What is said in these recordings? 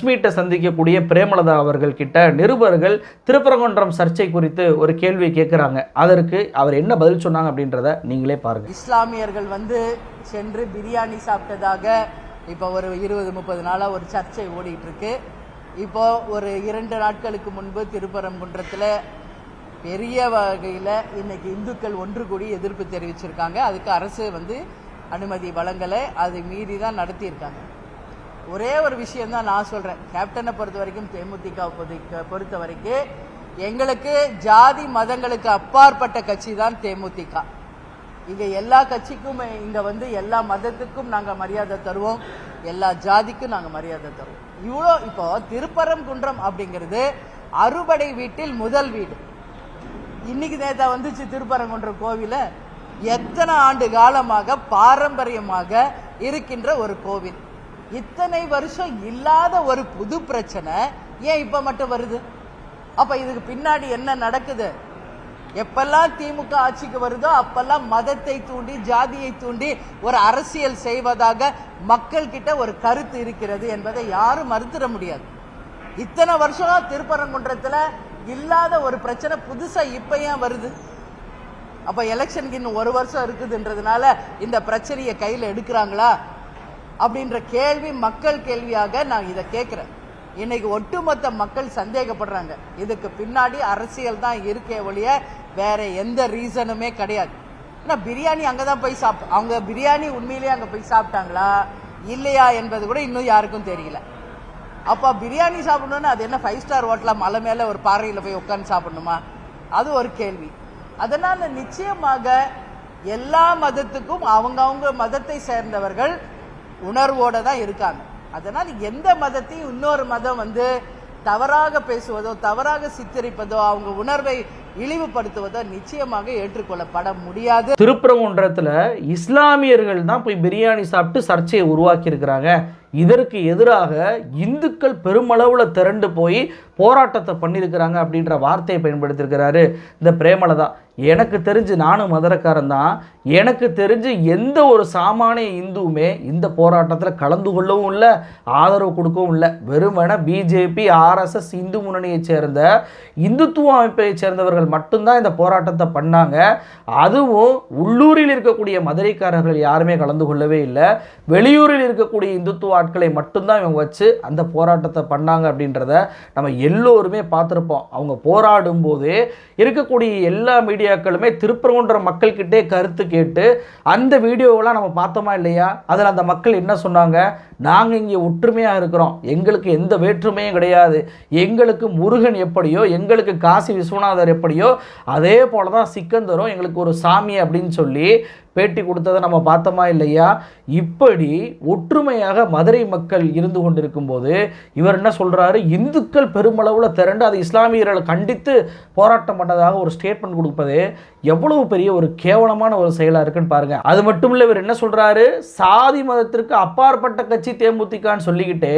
Press மீட்டை சந்திக்கக்கூடிய பிரேமலதா அவர்கள் கிட்ட நிருபர்கள் திருப்பரங்குன்றம் சர்ச்சை குறித்து ஒரு கேள்வி கேட்குறாங்க அதற்கு அவர் என்ன பதில் சொன்னாங்க அப்படின்றத நீங்களே பாருங்க. இஸ்லாமியர்கள் வந்து சென்று பிரியாணி சாப்பிட்டதாக இப்போ ஒரு இருபது முப்பது நாளாக ஒரு சர்ச்சை ஓடிட்டு இருக்கு இப்போ ஒரு இரண்டு நாட்களுக்கு முன்பு திருப்பரங்குன்றத்தில் பெரிய வகையில் இன்னைக்கு இந்துக்கள் ஒன்று கூடி எதிர்ப்பு தெரிவிச்சிருக்காங்க. அதுக்கு அரசு வந்து அனுமதி வழங்கலை. அதை மீறி தான் நடத்தியிருக்காங்க. ஒரே ஒரு விஷயம் தான் நான் சொல்றேன். கேப்டனை பொறுத்த வரைக்கும் தேமுதிக பொறுத்த- பொறுத்த வரைக்கும் எங்களுக்கு ஜாதி மதங்களுக்கு அப்பாற்பட்ட கட்சி தான் தேமுதிக. இங்க எல்லா கட்சிக்கும் இங்க வந்து எல்லா மதத்துக்கும் நாங்க மரியாதை தருவோம். எல்லா ஜாதிக்கும் நாங்க மரியாதை தருவோம். இவ்வளோ இப்போ திருப்பரங்குன்றம் அப்படிங்கிறது அறுபடை வீட்டில் முதல் வீடு. இன்னைக்கு நேத்தா வந்துச்சு திருப்பரங்குன்றம் கோவில. எத்தனை ஆண்டு காலமாக பாரம்பரியமாக இருக்கின்ற ஒரு கோவில். இத்தனை வருஷம் இல்லாத ஒரு புது பிரச்சனை ஏன் இப்ப மட்டும் வருது? அப்ப இதுக்கு பின்னாடி என்ன நடக்குது? எப்பெல்லாம் திமுக ஆட்சிக்கு வருதோ அப்பெல்லாம் மதத்தை தூண்டி ஜாதியை தூண்டி ஒரு அரசியல் செய்வதாக மக்கள் கிட்ட ஒரு கருத்து இருக்கிறது என்பதை யாரும் மறுத்துட முடியாது. இத்தனை வருஷம் திருப்பரங்குன்றத்துல இல்லாத ஒரு பிரச்சனை புதுசா இப்ப ஏன் வருது? அப்ப எலெக்ஷனுக்கு இன்னும் ஒரு வருஷம் இருக்குதுன்றதுனால இந்த பிரச்சனையை கையில எடுக்கிறாங்களா? அப்படின்ற கேள்வி மக்கள் கேள்வியாக நான் இதை கேட்குறேன். இன்னைக்கு ஒட்டுமொத்த மக்கள் சந்தேகப்படுறாங்க. இதுக்கு பின்னாடி அரசியல் தான் இருக்கே ஒழிய வேற எந்த ரீசனுமே கிடையாது. ஏன்னா பிரியாணி அங்கே தான் போய் சாப் அவங்க பிரியாணி உண்மையிலேயே அங்கே போய் சாப்பிட்டாங்களா? இல்லையா என்பது கூட இன்னும் யாருக்கும் தெரியல. அப்போ பிரியாணி சாப்பிடணும்னு அது என்ன ஃபைவ் ஸ்டார் ஹோட்டலாக மலை மேலே ஒரு பாறையில் போய் உட்காந்து சாப்பிடணுமா? அது ஒரு கேள்வி. அதனால் நிச்சயமாக எல்லா மதத்துக்கும் அவங்கவுங்க மதத்தை சேர்ந்தவர்கள் உணர்வோட தான் இருக்காங்க. அதனால் எந்த மதத்தையும் இன்னொரு மதம் வந்து தவறாக பேசுவதோ தவறாக சித்தரிப்பதோ அவங்க உணர்வை இழிவுபடுத்துவதோ நிச்சயமாக ஏற்றுக்கொள்ளப்பட முடியாது. திருப்பரங்குன்றத்தில் இஸ்லாமியர்கள் தான் போய் பிரியாணி சாப்பிட்டு சர்ச்சையை உருவாக்கி இருக்கிறாங்க இதற்கு எதிராக இந்துக்கள் பெருமளவில் திரண்டு போய் போராட்டத்தை பண்ணியிருக்கிறாங்க அப்படின்ற வார்த்தையை பயன்படுத்தியிருக்கிறாரு இந்த பிரேமலதா. எனக்கு தெரிஞ்சு நானும் மதுரக்காரன் தான். எனக்கு தெரிஞ்சு எந்த ஒரு சாமானிய இந்துவுமே இந்த போராட்டத்தில் கலந்து கொள்ளவும் இல்லை ஆதரவு கொடுக்கவும் இல்லை. வெறுமனே பிஜேபி ஆர்எஸ்எஸ் இந்து முன்னணியைச் சேர்ந்த இந்துத்துவ அமைப்பைச் சேர்ந்தவர்கள் மட்டும்தான் இந்த போராட்டத்தை பண்ணாங்க. அதுவும் உள்ளூரில் இருக்கக்கூடிய மதுரைக்காரர்கள் யாருமே கலந்து கொள்ளவே இல்லை. வெளியூரில் இருக்கக்கூடிய இந்துத்துவ ஆட்களை மட்டும்தான் இவங்க வச்சு அந்த போராட்டத்தை பண்ணாங்க அப்படின்றத நம்ம எல்லோருமே பார்த்துருப்போம். அவங்க போராடும் போது இருக்கக்கூடிய எல்லா மீடியாக்களுமே திருப்பரங்குன்ற மக்கள்கிட்டே கருத்து கேட்டு அந்த வீடியோவெல்லாம் நம்ம பார்த்தோமா இல்லையா? அதில் அந்த மக்கள் என்ன சொன்னாங்க? நாங்கள் இங்கே ஒற்றுமையாக இருக்கிறோம். எங்களுக்கு எந்த வேற்றுமையும் கிடையாது. எங்களுக்கு முருகன் எப்படியோ எங்களுக்கு காசி விஸ்வநாதர் எப்படியோ அதே போல தான் சிக்கந்தரும் எங்களுக்கு ஒரு சாமி அப்படின்னு சொல்லி பேட்டி கொடுத்ததை நம்ம பார்த்தோமா இல்லையா? இப்படி ஒற்றுமையாக மதுரை மக்கள் இருந்து கொண்டிருக்கும் போது இவர் என்ன சொல்கிறாரு இந்துக்கள் பெருமளவில் திரண்டு அதை இஸ்லாமியர்களை கண்டித்து போராட்டம் பண்ணதாக ஒரு ஸ்டேட்மெண்ட் கொடுப்பது எவ்வளவு பெரிய ஒரு கேவலமான ஒரு செயலாக இருக்குன்னு பாருங்கள் அது மட்டும் இல்லை இவர் என்ன சொல்கிறாரு சாதி மதத்திற்கு அப்பாற்பட்ட கட்சி தேமுதிகான்னு சொல்லிக்கிட்டு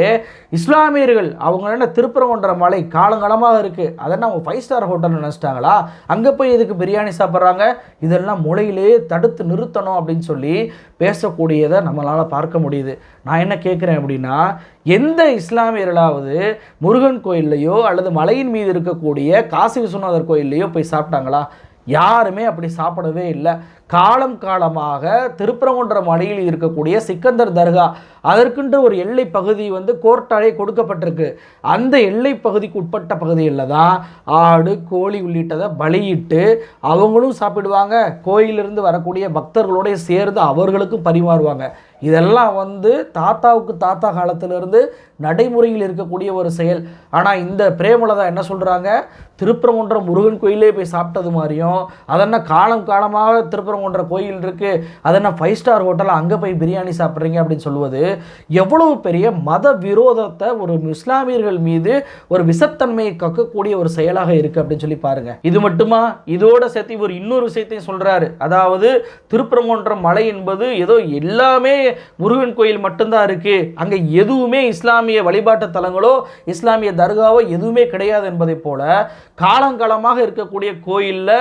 இஸ்லாமியர்கள் அவங்க என்ன திருப்பரங்குன்ற மலை காலங்காலமாக இருக்குது அதெல்லாம் அவங்க ஃபைவ் ஸ்டார் ஹோட்டல்னு நினச்சிட்டாங்களா? அங்கே போய் எதுக்கு பிரியாணி சாப்பிட்றாங்க? இதெல்லாம் முளையிலேயே தடுத்து நிறுத்தணும் அப்படின்னு சொல்லி பேசக்கூடியதை நம்மளால் பார்க்க முடியுது. நான் என்ன கேட்குறேன் அப்படின்னா எந்த இஸ்லாமியர்களாவது முருகன் கோயில்லையோ அல்லது மலையின் மீது இருக்கக்கூடிய காசி விஸ்வநாதர் கோயில்லையோ போய் சாப்பிட்டாங்களா? யாருமே அப்படி சாப்பிடவே இல்லை. காலம் காலமாக திருப்பரங்குன்றம் அடியில் இருக்கக்கூடிய சிக்கந்தர் தர்கா. அதற்கென்று ஒரு எல்லை பகுதி வந்து கோர்ட்டாலே கொடுக்கப்பட்டிருக்கு. அந்த எல்லை பகுதிக்கு உட்பட்ட பகுதியில் தான் ஆடு கோழி உள்ளிட்டதை பலியிட்டு அவங்களும் சாப்பிடுவாங்க. கோயிலிருந்து வரக்கூடிய பக்தர்களோடைய சேர்ந்து அவர்களுக்கும் பரிமாறுவாங்க. இதெல்லாம் வந்து தாத்தாவுக்கு தாத்தா காலத்திலிருந்து நடைமுறையில் இருக்கக்கூடிய ஒரு செயல். ஆனால் இந்த பிரேமலதா என்ன சொல்கிறாங்க திருப்பரங்குன்றம் முருகன் கோயிலே போய் சாப்பிட்டது மாதிரியும் அதென்ன காலம் காலமாக திருப்பரங்குன்ற கோயில் இருக்குது அதென்ன ஃபைவ் ஸ்டார் ஹோட்டல் அங்கே போய் பிரியாணி சாப்பிட்றீங்க அப்படின்னு சொல்லுவது எவ்வளவு பெரிய மத விரோதத்தை ஒரு இஸ்லாமியர்கள் மீது ஒரு விசத்தன்மையை கக்கக்கூடிய ஒரு செயலாக இருக்குது அப்படின்னு சொல்லி பாருங்க. இது மட்டுமா? இதோட சேர்த்து இவர் இன்னொரு விஷயத்தையும் சொல்கிறாரு அதாவது திருப்பரங்குன்றம் மலை என்பது ஏதோ எல்லாமே முருகன் கோயில் மட்டும்தான் இருக்குது அங்கே எதுவுமே இஸ்லாமிய வழிபாட்டு தலங்களோ இஸ்லாமிய தர்காவோ எதுவுமே கிடையாது என்பதை போல காலங்காலமாக இருக்கக்கூடிய கோயிலில்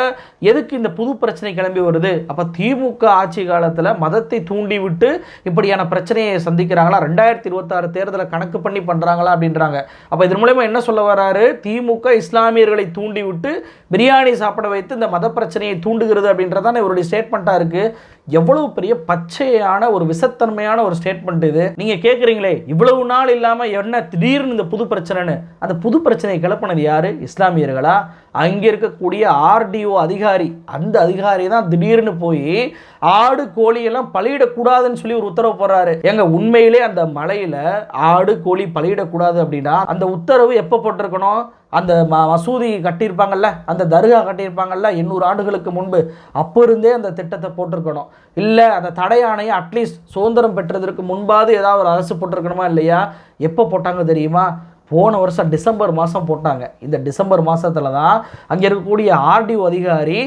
எதுக்கு இந்த புது பிரச்சனை கிளம்பி வருது? அப்போ திமுக ஆட்சி காலத்தில் மதத்தை தூண்டிவிட்டு இப்படியான பிரச்சனையை சந்திக்கிறாங்களா? ரெண்டாயிரத்தி இருபத்தாறு தேர்தலை கணக்கு பண்ணி பண்ணுறாங்களா அப்படின்றாங்க. அப்போ இதன் மூலயமா என்ன சொல்ல வராரு? திமுக இஸ்லாமியர்களை தூண்டிவிட்டு பிரியாணி சாப்பிட வைத்து இந்த மத பிரச்சனையை தூண்டுகிறது அப்படின்றதான இவருடைய ஸ்டேட்மெண்ட்டாக இருக்குது எவ்வளவு பெரிய பச்சையான ஒரு விசத்தன்மையான ஒரு ஸ்டேட்மெண்ட் இது. நீங்கள் கேட்குறீங்களே இவ்வளவு நாள் இல்லாமல் என்ன திடீர்னு இந்த புது பிரச்சனைன்னு? அந்த புது பிரச்சனையை கிளப்பினது யாரு? இஸ்லாமியர்களா? அங்கே இருக்கக்கூடிய ஆர்டிஓ அதிகாரி அந்த அதிகாரி தான் திடீர்னு போய் ஆடு கோழியெல்லாம் பலியிடக்கூடாதுன்னு சொல்லி ஒரு உத்தரவு போடுறாரு. எங்க உண்மையிலே அந்த மலையில ஆடு கோழி பலியிடக்கூடாது அப்படின்னா அந்த உத்தரவு எப்போ போட்டிருக்கணும்? அந்த ம மசூதி கட்டியிருப்பாங்கல்ல அந்த தர்கா கட்டியிருப்பாங்கல்ல எண்ணூறு ஆண்டுகளுக்கு முன்பு அப்போ இருந்தே அந்த திட்டத்தை போட்டிருக்கணும். இல்லை அந்த தடையானையை அட்லீஸ்ட் சுதந்திரம் பெற்றதற்கு முன்பாவது ஏதாவது ஒரு அரசு போட்டிருக்கணுமா இல்லையா? எப்போ போட்டாங்க தெரியுமா? போன வருஷம் டிசம்பர் மாதம் போட்டாங்க. இந்த டிசம்பர் மாதத்தில் தான் அங்கே இருக்கக்கூடிய ஆர்டிஓ அதிகாரி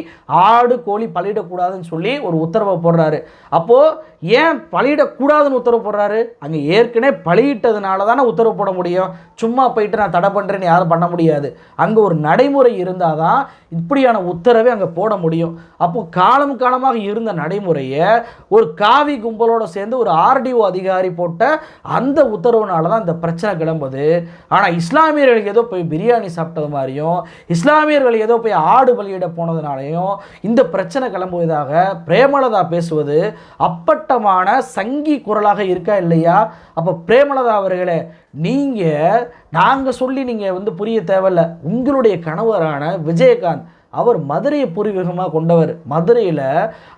ஆடு கோழி பலியிடக்கூடாதுன்னு சொல்லி ஒரு உத்தரவை போடுறாரு. அப்போது ஏன் பலியிடக்கூடாதுன்னு உத்தரவு போடுறாரு? அங்கே ஏற்கனவே பலியிட்டதுனால தானே உத்தரவு போட முடியும். சும்மா போயிட்டு நான் தடை பண்ணுறேன்னு யாரும் பண்ண முடியாது. அங்கே ஒரு நடைமுறை இருந்தால் தான் இப்படியான உத்தரவை அங்கே போட முடியும். அப்போது காலம் காலமாக இருந்த நடைமுறையை ஒரு காவி கும்பலோடு சேர்ந்து ஒரு ஆர்டிஓ அதிகாரி போட்ட அந்த உத்தரவுனால தான் இந்த பிரச்சனை கிளம்புது. ஆனால் இஸ்லாமியர்கள் ஏதோ போய் பிரியாணி சாப்பிட்டது மாதிரியும் இஸ்லாமியர்கள் ஏதோ போய் ஆடு பலியிட போனதுனாலையும் இந்த பிரச்சனை கிளம்புவதாக பிரேமலதா பேசுவது அப்பட்டமான சங்கி குரலாக இருக்கா இல்லையா? அப்போ பிரேமலதா அவர்களே நீங்கள் நாங்கள் சொல்லி நீங்கள் வந்து புரிய தேவையில்ல. உங்களுடைய கணவரான விஜயகாந்த் அவர் மதுரையை பூர்வீகமாக கொண்டவர். மதுரையில்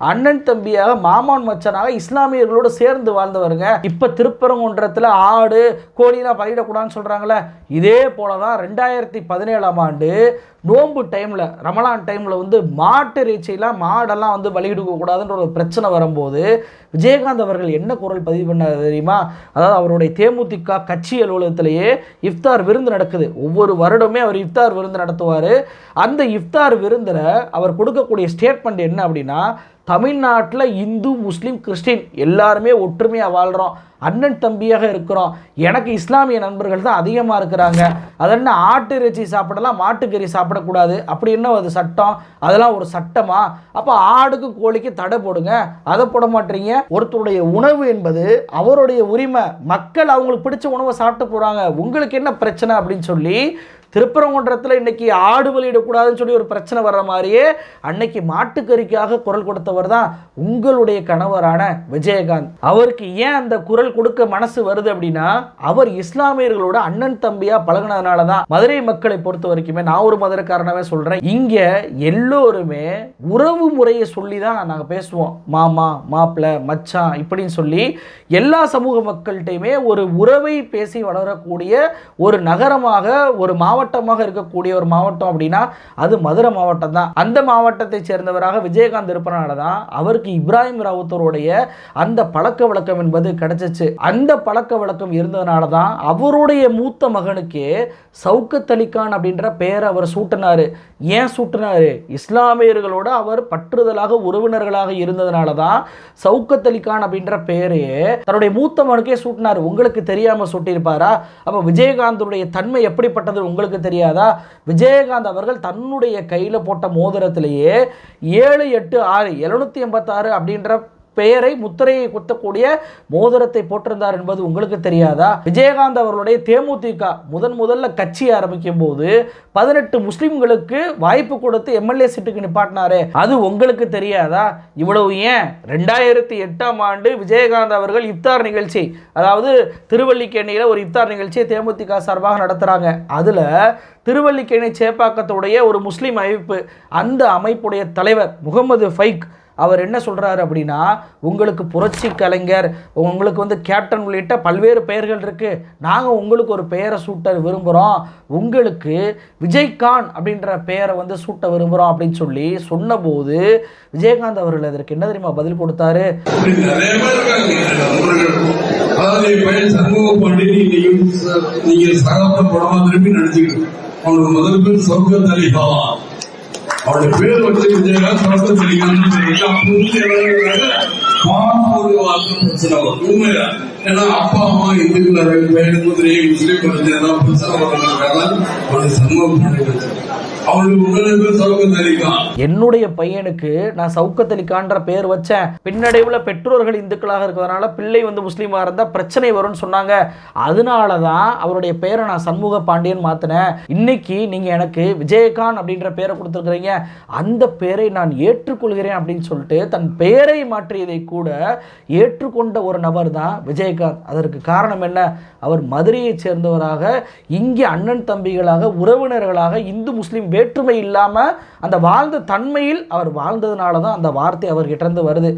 அண்ணன் தம்பியாக மாமான் மச்சனாக இஸ்லாமியர்களோடு சேர்ந்து வாழ்ந்தவருங்க. இப்போ திருப்பரங்குன்றத்தில் ஆடு கோழிலாம் பலியிடக்கூடாதுன்னு சொல்கிறாங்களே இதே போல தான் ரெண்டாயிரத்தி பதினேழாம் ஆண்டு நோம்பு டைமில் ரமலான் டைமில் வந்து மாட்டு இறைச்சியெல்லாம் மாடெல்லாம் வந்து பலியிடக்கூடாதுன்ற ஒரு பிரச்சனை வரும்போது விஜயகாந்த் அவர்கள் என்ன குரல் பதிவு பண்ணார் தெரியுமா? அதாவது அவருடைய தேமுதிக கட்சி அலுவலகத்திலேயே இஃப்தார் விருந்து நடக்குது. ஒவ்வொரு வருடமே அவர் இஃப்தார் விருந்து நடத்துவார். அந்த இஃப்தார் விருந்தில் அவர் கொடுக்கக்கூடிய ஸ்டேட்மெண்ட் என்ன அப்படின்னா தமிழ்நாட்டில் இந்து முஸ்லீம் கிறிஸ்டின் எல்லாருமே ஒற்றுமையாக வாழ்கிறோம் அண்ணன் தம்பியாக இருக்கிறோம். எனக்கு இஸ்லாமிய நண்பர்கள் தான் அதிகமாக இருக்கிறாங்க. அதென்ன ஆட்டு இறைச்சி சாப்பிடலாம் மாட்டுக்கறி சாப்பிடக்கூடாது? அப்படி என்ன அது சட்டம்? அதெல்லாம் ஒரு சட்டமா? அப்போ ஆடுக்கு கோழிக்கு தடை போடுங்க. அதை போட மாட்டீங்க. ஒருத்தருடைய உணவு என்பது அவருடைய உரிமை. மக்கள் அவங்களுக்கு பிடிச்ச உணவை சாப்பிட்டு போகிறாங்க உங்களுக்கு என்ன பிரச்சனை அப்படின்னு சொல்லி திருப்பரங்குன்றத்தில் இன்னைக்கு ஆடு வெளியிடக்கூடாதுன்னு சொல்லி ஒரு பிரச்சனை வர்ற மாதிரியே அன்னைக்கு மாட்டுக்கறிக்காக குரல் கொடுத்தவர் தான் உங்களுடைய கணவரான விஜயகாந்த். அவருக்கு ஏன் அந்த குரல் கொடுக்க மனசு வருது அப்படின்னா அவர் இஸ்லாமியர்களோட அண்ணன் தம்பியா பழகினதுனால தான். மதுரை மக்களை பொறுத்த வரைக்குமே நான் ஒரு மதுரைக்காரனாவே சொல்றேன். இங்கே எல்லோருமே உறவு முறையை சொல்லி தான் நாங்கள் பேசுவோம். மாமா மாப்பிள்ளை மச்சான் இப்படின்னு சொல்லி எல்லா சமூக மக்கள்கிட்டையுமே ஒரு உறவை பேசி வளரக்கூடிய ஒரு நகரமாக ஒரு மாவட்டமாக இருக்கக்கூடிய ஒரு மாவட்டம் அப்படின்னா அது மதுரை மாவட்டம் தான். அந்த மாவட்டத்தை சேர்ந்தவராக விஜயகாந்த் இருப்பனால தான் அவருக்கு இப்ராஹிம் ராவுத்தருடைய அந்த பழக்க வழக்கம் என்பது கிடைச்சிச்சு. அந்த பழக்க வழக்கம் இருந்ததுனால தான் அவருடைய மூத்த மகனுக்கே சவுக்கத் அலிகான் அப்படின்ற பெயரை அவர் சூட்டினார். ஏன் சூட்டினார்? இஸ்லாமியர்களோடு அவர் பற்றுதலாக உறவினர்களாக இருந்ததுனால தான் சவுக்கத் அலிகான் அப்படின்ற பெயரையே தன்னுடைய மூத்த மகனுக்கே சூட்டினார். உங்களுக்கு தெரியாமல் சூட்டியிருப்பாரா? அப்போ விஜயகாந்தனுடைய தன்மை எப்படிப்பட்டது? உங்களுக்கு தெரியாதா? விஜயகாந்த் அவர்கள் தன்னுடைய கையில் போட்ட மோதிரத்திலேயே ஏழு எட்டு ஆறு எழுநூற்றி எண்பத்தாறு அப்படின்ற பெயரை முத்திரையை குத்தக்கூடிய மோதிரத்தை போட்டிருந்தார் என்பது உங்களுக்கு தெரியாதா? விஜயகாந்த் அவர்களுடைய தேமுதிக முதன் முதல்ல கட்சி ஆரம்பிக்கும் போது பதினெட்டு முஸ்லிம்களுக்கு வாய்ப்பு கொடுத்து எம்எல்ஏ சீட்டுக்கு நிப்பாட்டினாரே. அது உங்களுக்கு தெரியாதா? இவ்வளவு ஏன்? ரெண்டாயிரத்தி எட்டாம் ஆண்டு விஜயகாந்த் அவர்கள் இப்தார் நிகழ்ச்சி அதாவது திருவல்லிக்கேணியில் ஒரு இஃப்தார் நிகழ்ச்சியை தேமுதிக சார்பாக நடத்துகிறாங்க அதில் திருவல்லிக்கேணி சேப்பாக்கத்துடைய ஒரு முஸ்லீம் அமைப்பு அந்த அமைப்புடைய தலைவர் முகமது ஃபைக் அவர் என்ன சொல்கிறாரு அப்படின்னா உங்களுக்கு புரட்சி கலைஞர் உங்களுக்கு வந்து கேப்டன் உள்ளிட்ட பல்வேறு பெயர்கள் இருக்குது நாங்கள் உங்களுக்கு ஒரு பெயரை சூட்ட விரும்புகிறோம் உங்களுக்கு விஜய்கான் அப்படின்ற பெயரை வந்து சூட்ட விரும்புகிறோம் அப்படின்னு சொல்லி சொன்னபோது விஜயகாந்த் அவர்கள் அதற்கு என்ன தெரியுமா பதில் கொடுத்தாரு? அதாவது பையன் சண்முக பாண்டியன் நீங்க நீங்க படமா திரும்பி நடிச்சுக்கிட்டு அவனுக்கு முதல் பேர் சொர்க்க தலைதான் ஹாவா பேர் வச்சு விஜயகாந்த் பிரச்சனை வரும் உண்மையா ஏன்னா அப்பா அம்மா இந்துக்கள் குதிரை முஸ்லீம் பிரச்சனை வரதுனால என்னுடைய பையனுக்கு நான் சவுக்கத் அலி பேர் வச்சேன். பின்னடைவுல பெற்றோர்கள் இந்துக்களாக இருக்கிறதுனால பிள்ளை வந்து முஸ்லீமாக இருந்தால் பிரச்சனை வரும்னு சொன்னாங்க. அதனால தான் அவருடைய பேரை நான் சண்முக பாண்டியன் மாற்றினேன் இன்னைக்கு நீங்கள் எனக்கு விஜயகாந்த் அப்படின்ற பேரை கொடுத்துருக்குறீங்க. அந்த பேரை நான் ஏற்றுக்கொள்கிறேன் அப்படின்னு சொல்லிட்டு தன் பெயரை மாற்றியதை கூட ஏற்றுக்கொண்ட ஒரு நபர் தான் விஜயகாந்த். அதற்கு காரணம் என்ன? அவர் மதுரையைச் சேர்ந்தவராக இங்கே அண்ணன் தம்பிகளாக உறவினர்களாக இந்து முஸ்லீம் வேற்றுமை இல்லாமல் அந்த வாழ்ந்த தன்மையில் அவர் வாழ்ந்ததுனால தான் அந்த வார்த்தை அவர்கிட்ட இருந்து வருது.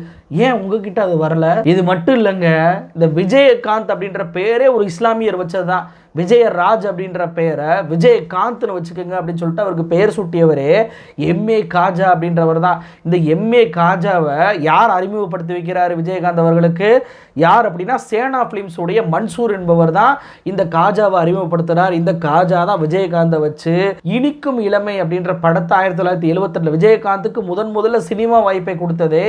ஏன் உங்ககிட்ட அது வரல? இது மட்டும் இல்லைங்க. இந்த விஜயகாந்த் அப்படின்ற பேரே ஒரு இஸ்லாமியர் வச்சது தான் விஜயராஜ் அப்படின்ற பெயரை விஜயகாந்த்னு வச்சுக்கோங்க அப்படின்னு சொல்லிட்டு அவருக்கு பெயர் சூட்டியவரே எம்ஏ காஜா அப்படின்றவர் தான். இந்த எம்ஏ காஜாவை யார் அறிமுகப்படுத்தி வைக்கிறார் விஜயகாந்த் அவர்களுக்கு? யார் அப்படின்னா சேனா ஃபிலிம்ஸுடைய மன்சூர் என்பவர் தான் இந்த காஜாவை அறிமுகப்படுத்துகிறார் இந்த காஜா தான் விஜயகாந்தை வச்சு இனிக்கும் இளமை அப்படின்ற படத்தை ஆயிரத்தி தொள்ளாயிரத்தி எழுபத்தெட்டில் விஜயகாந்துக்கு முதன் முதல்ல சினிமா வாய்ப்பை கொடுத்ததே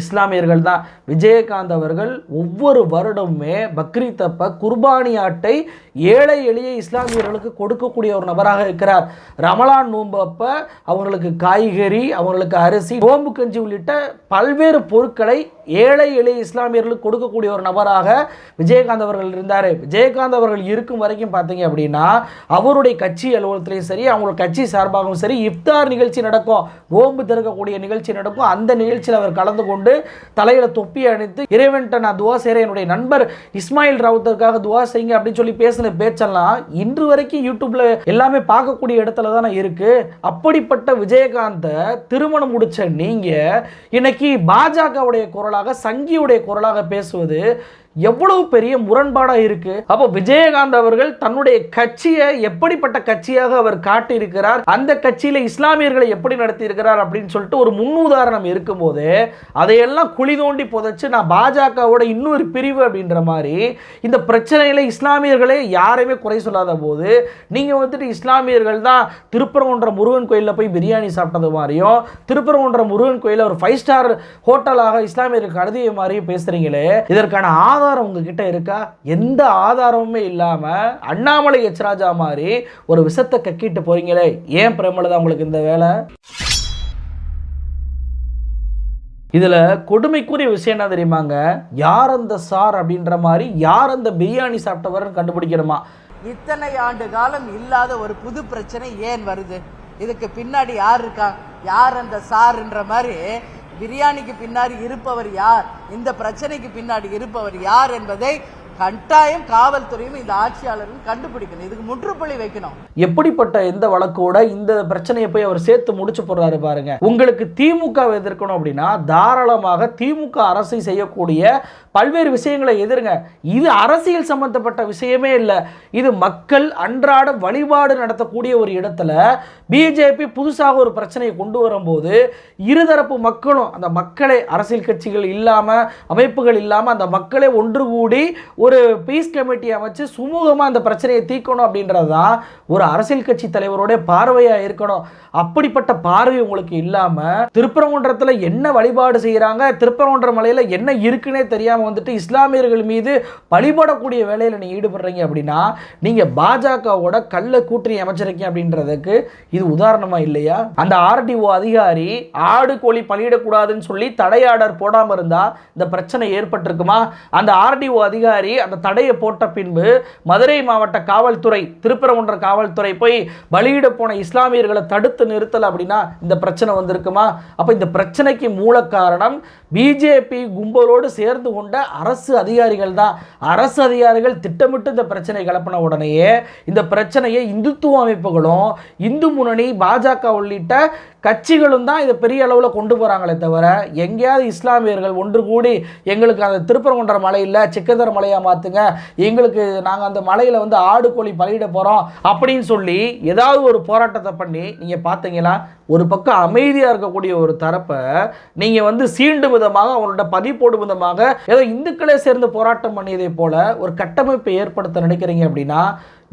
இஸ்லாமியர்கள் தான். விஜயகாந்த் அவர்கள் ஒவ்வொரு வருடமுமே பக்ரீத் அப்ப குர்பானி ஆட்டை ஏழு எளிய இஸ்லாமியர்களுக்கு கொடுக்கக்கூடிய ஒரு நபராக இருக்கிறார். ரமலான் நோன்பு அப்ப அவங்களுக்கு காய்கறி அவங்களுக்கு அரிசி நோம்பு கஞ்சி உள்ளிட்ட பல்வேறு பொருட்களை ஏழை எளிய இஸ்லாமியர்களுக்கு கொடுக்கக்கூடிய ஒரு நபராக விஜயகாந்த் அவர்கள் இருந்தார். விஜயகாந்த் அவர்கள் இருக்கும் வரைக்கும் பார்த்தீங்க அப்படின்னா அவருடைய கட்சி அலுவலகத்திலையும் சரி அவங்களோட கட்சி சார்பாகவும் சரி இஃப்தார் நிகழ்ச்சி நடக்கும். நோன்பு திறக்கக்கூடிய நிகழ்ச்சி நடக்கும். அந்த நிகழ்ச்சியில் அவர் கலந்து கொண்டு தலையில தொப்பி அணித்து இறைவன்ட்ட நான் துவா செய்கிறேன் என்னுடைய நண்பர் இஸ்மாயில் ராவுத்தருக்காக துவா செய்யுங்க அப்படின்னு சொல்லி பேசின பேச்செல்லாம் இன்று வரைக்கும் யூடியூப்ல எல்லாமே பார்க்கக்கூடிய இடத்துல தானே இருக்கு. அப்படிப்பட்ட விஜயகாந்தை திருமணம் முடிச்ச நீங்க இன்னைக்கு பாஜகவுடைய குரல் குரலாக சங்கியுடைய குரலாக பேசுவது எவ்வளவு பெரிய முரண்பாடா இருக்கு? அப்போ விஜயகாந்த் அவர்கள் தன்னுடைய கட்சியை எப்படிப்பட்ட கட்சியாக அவர் காட்டியிருக்கிறார்? அந்த கட்சியில இஸ்லாமியர்களை எப்படி நடத்தி இருக்கிறார் அப்படின்னு சொல்லிட்டு ஒரு முன்னுதாரணம் இருக்கும்போது அதையெல்லாம் குழி தோண்டி புதைச்சு நான் பாஜகவோட இன்னொரு பிரிவு அப்படின்ற மாதிரி இந்த பிரச்சனையில இஸ்லாமியர்களே யாரையுமே குறை சொல்லாத போது நீங்க வந்துட்டு இஸ்லாமியர்கள் தான் திருப்பரங்குன்ற முருகன் கோயிலில் போய் பிரியாணி சாப்பிட்டது மாதிரியும் திருப்பரங்குன்ற முருகன் கோயிலில் ஒரு ஃபைவ் ஸ்டார் ஹோட்டலாக இஸ்லாமியருக்கு கருதிய மாதிரியும் பேசுறீங்களே இதற்கான ஆதாரம் உங்ககிட்ட இருக்கா? எந்த ஆதாரமுமே இல்லாம அண்ணாமலை எச்ராஜா மாதிரி ஒரு விஷத்தை கக்கிட்டு போறீங்களே. ஏன் பிரேமலதா உங்களுக்கு இந்த வேலை? இதுல கொடுமைக்குரிய விஷயம் என்ன தெரியுமாங்க? யார் அந்த சார் அப்படின்ற மாதிரி யார் அந்த பிரியாணி சாப்பிட்டவர்னு கண்டுபிடிக்கணுமா? இத்தனை ஆண்டு காலம் இல்லாத ஒரு புது பிரச்சனை ஏன் வருது? இதுக்கு பின்னாடி யார் இருக்கா? யார் அந்த சார்ன்ற மாதிரி பிரியாணிக்கு பின்னாடி இருப்பவர் யார்? இந்த பிரச்சனைக்கு பின்னாடி இருப்பவர் யார் என்பதை கட்டாயம் காவல்துறையும் இந்த ஆட்சியாளரும் கண்டுபிடிக்கணும். இதுக்கு முற்றுப்புள்ளி வைக்கணும். எப்படிப்பட்ட எந்த வழக்கோட இந்த பிரச்சனையை போய் அவர் சேர்த்து முடிச்சு போடுறாரு பாருங்க. உங்களுக்கு திமுக எதிர்க்கணும் அப்படின்னா தாராளமாக திமுக அரசை செய்யக்கூடிய பல்வேறு விஷயங்களை எதிருங்க. இது அரசியல் சம்பந்தப்பட்ட விஷயமே இல்லை. இது மக்கள் அன்றாட வழிபாடு நடத்தக்கூடிய ஒரு இடத்துல பிஜேபி புதுசாக ஒரு பிரச்சனையை கொண்டு வரும்போது இருதரப்பு மக்களும் அந்த மக்களை அரசியல் கட்சிகள் இல்லாமல் அமைப்புகள் இல்லாமல் அந்த மக்களை ஒன்று கூடி ஒரு பீஸ் கமிட்டி அமைச்சு சுமூகமாக அந்த பிரச்சனையை தீர்க்கணும் அப்படின்றது தான் ஒரு அரசியல் கட்சி தலைவருடைய பார்வையாக இருக்கணும். அப்படிப்பட்ட பார்வை உங்களுக்கு இல்லாமல் திருப்பரங்குன்றத்தில் என்ன வழிபாடு செய்கிறாங்க திருப்பரங்குன்ற மலையில் என்ன இருக்குன்னே தெரியாமல் வந்துட்டு இஸ்லாமியர்கள் மீது வழிபடக்கூடிய வேலையில் நீங்கள் ஈடுபடுறீங்க அப்படின்னா நீங்கள் பாஜகவோட கள்ள கூட்டணி அமைச்சிருக்கீங்க அப்படின்றதுக்கு இது உதாரணமாக இல்லையா? அந்த ஆர்டிஓ அதிகாரி ஆடு கோழி பலியிடக்கூடாதுன்னு சொல்லி தடையாடர் போடாமல் இருந்தால் இந்த பிரச்சனை ஏற்பட்டிருக்குமா? அந்த ஆர்டிஓ அதிகாரி அந்த தடையை போட்ட பின்பு மதுரை மாவட்ட காவல்துறை திருப்பரங்குன்ற காவல்துறை போய் பலியிட போன இஸ்லாமியர்களை தடுத்து நிறுத்தலை அப்படின்னா இந்த பிரச்சனை வந்திருக்குமா? அப்போ இந்த பிரச்சனைக்கு மூல காரணம் பிஜேபி கும்பலோடு சேர்ந்து கொண்ட அரசு அதிகாரிகள் தான். அரசு அதிகாரிகள் திட்டமிட்டு இந்த பிரச்சனை கிளப்பின உடனேயே இந்த பிரச்சனையை இந்துத்துவ அமைப்புகளும் இந்து முன்னணி பாஜக உள்ளிட்ட கட்சிகளும் தான் இதை பெரிய அளவில் கொண்டு போகிறாங்களே தவிர எங்கேயாவது இஸ்லாமியர்கள் ஒன்று கூடி எங்களுக்கு அந்த திருப்பரங்குன்ற மலையில் சிக்கந்தர மலையாக மாற்றுங்க எங்களுக்கு நாங்கள் அந்த மலையில் வந்து ஆடு கோழி பலியிட போகிறோம் அப்படின்னு சொல்லி ஏதாவது ஒரு போராட்டத்தை பண்ணி நீங்கள் பார்த்தீங்களா? ஒரு பக்கம் அமைதியாக இருக்கக்கூடிய ஒரு தரப்பை நீங்கள் வந்து சீண்டும் விதமாக அவங்களோட பதிப்போடும் விதமாக ஏதோ இந்துக்களே சேர்ந்து போராட்டம் பண்ணியதை போல ஒரு கட்டமைப்பை ஏற்படுத்த நினைக்கிறீங்க அப்படின்னா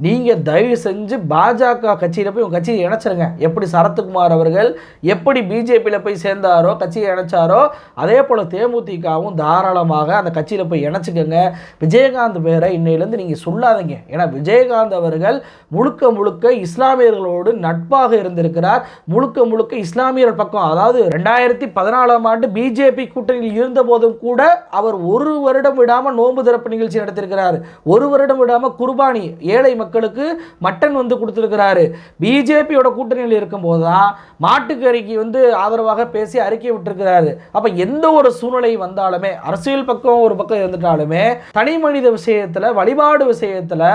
நீங்கள் தயவு செஞ்சு பாஜக கட்சியில் போய் உங்கள் கட்சியை இணைச்சிருங்க. எப்படி சரத்குமார் அவர்கள் எப்படி பிஜேபியில் போய் சேர்ந்தாரோ கட்சியை இணைச்சாரோ அதே போல் தேமுதிகவும் தாராளமாக அந்த கட்சியில் போய் இணைச்சிக்கோங்க. விஜயகாந்த் பேரை இன்னையிலேருந்து நீங்கள் சொல்லாதீங்க. ஏன்னா விஜயகாந்த் அவர்கள் முழுக்க முழுக்க இஸ்லாமியர்களோடு நட்பாக இருந்திருக்கிறார். முழுக்க முழுக்க இஸ்லாமியர்கள் பக்கம் அதாவது ரெண்டாயிரத்தி பதினாலாம் ஆண்டு பிஜேபி கூட்டணியில் இருந்த போதும் கூட அவர் ஒரு வருடம் விடாமல் நோன்பு திறப்பு நிகழ்ச்சி நடத்திருக்கிறார் ஒரு வருடம் விடாமல் குர்பானி ஏழை மக்களுக்கு மட்டன் வந்து கொடுத்துருக்கிறாரு. பிஜேபியோட கூட்டணியில் இருக்கும்போது தான் மாட்டுக்கறிக்கு வந்து ஆதரவாக பேசி அறிக்கை விட்டுருக்கிறாரு. அப்போ எந்த ஒரு சூழ்நிலை வந்தாலுமே அரசியல் பக்கம் ஒரு பக்கம் இருந்துட்டாலுமே தனி மனித விஷயத்தில் வழிபாடு விஷயத்தில்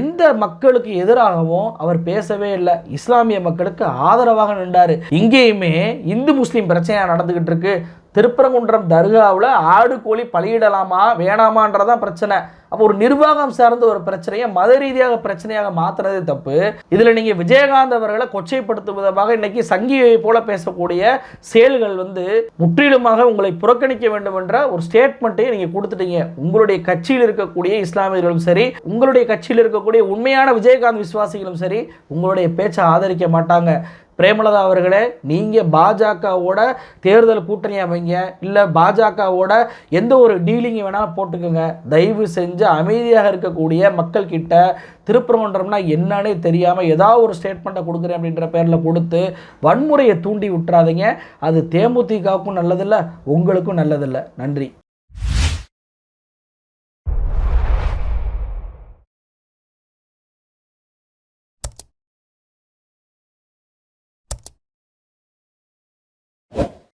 எந்த மக்களுக்கு எதிராகவும் அவர் பேசவே இல்லை. இஸ்லாமிய மக்களுக்கு ஆதரவாக நின்றார். இங்கேயுமே இந்து முஸ்லீம் பிரச்சனையாக நடந்துக்கிட்டு இருக்கு. திருப்பரங்குன்றம் தர்காவில் ஆடு கோழி பலியிடலாமா வேணாமான்றதான் பிரச்சனை. அப்போ ஒரு நிர்வாகம் சார்ந்த ஒரு பிரச்சனையை மத ரீதியாக பிரச்சனையாக மாற்றுறதே தப்பு. இதில் நீங்கள் விஜயகாந்த் அவர்களை கொச்சைப்படுத்தும் விதமாக இன்னைக்கு சங்கியை போல பேசக்கூடிய செயல்கள் வந்து முற்றிலுமாக உங்களை புறக்கணிக்க வேண்டும் என்ற ஒரு ஸ்டேட்மெண்ட்டையும் நீங்கள் கொடுத்துட்டீங்க. உங்களுடைய கட்சியில் இருக்கக்கூடிய இஸ்லாமியர்களும் சரி உங்களுடைய கட்சியில் இருக்கக்கூடிய உண்மையான விஜயகாந்த் விசுவாசிகளும் சரி உங்களுடைய பேச்சை ஆதரிக்க மாட்டாங்க. பிரேமலதா அவர்களே நீங்கள் பாஜகவோட தேர்தல் கூட்டணி அமைங்க இல்லை பாஜகவோட எந்த ஒரு டீலிங் வேணாலும் போட்டுக்கோங்க. தயவு செஞ்சு அமைதியாக இருக்கக்கூடிய மக்கள் கிட்ட திருப்பரங்குன்றம்னா என்னன்னே தெரியாமல் ஏதாவது ஒரு ஸ்டேட்மெண்ட்டை கொடுக்குறேன் அப்படின்ற பேரில் கொடுத்து வன்முறையை தூண்டி விட்டுறாதீங்க. அது தேமுதிகவுக்கும் நல்லதில்லை உங்களுக்கும் நல்லதில்லை. நன்றி.